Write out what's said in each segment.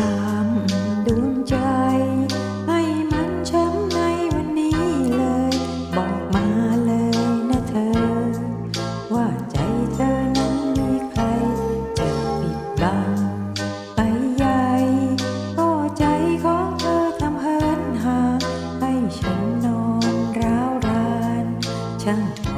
ข้ามดวงใจ ให้มันช้ำในวันนี้เลย บอกมาเลยนะเธอ ว่าใจเธอนั้นมีใครจะปิดบังไปใหญ่ก็ใจของเธอทำเฮินหา ให้ฉันนอนราวรานช่าง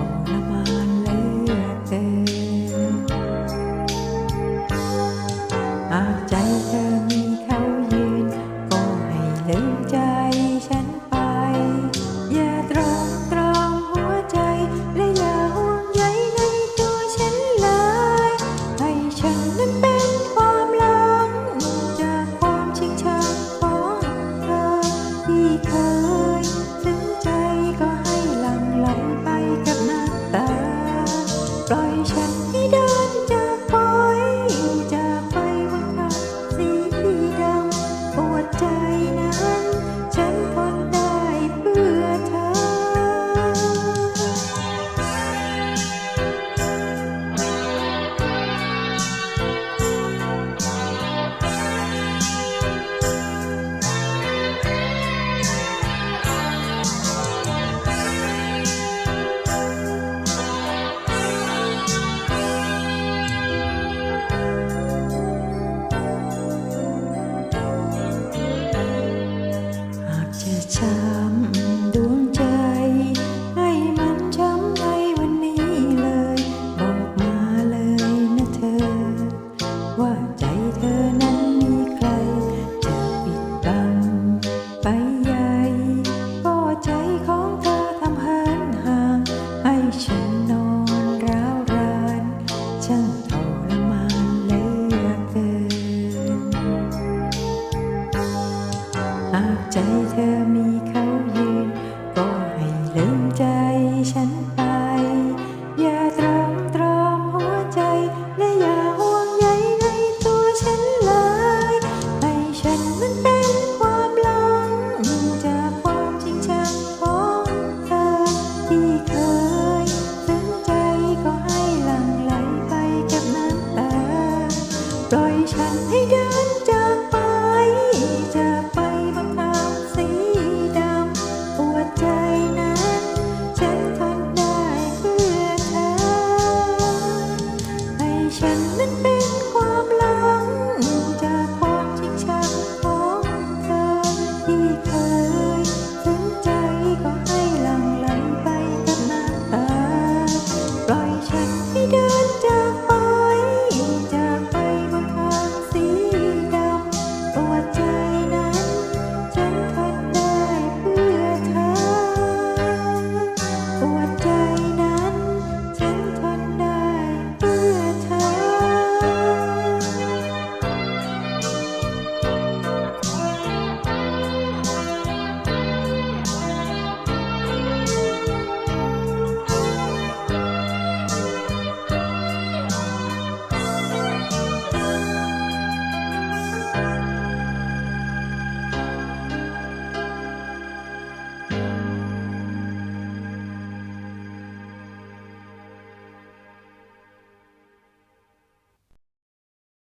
love. ใจฉันไป อย่าตร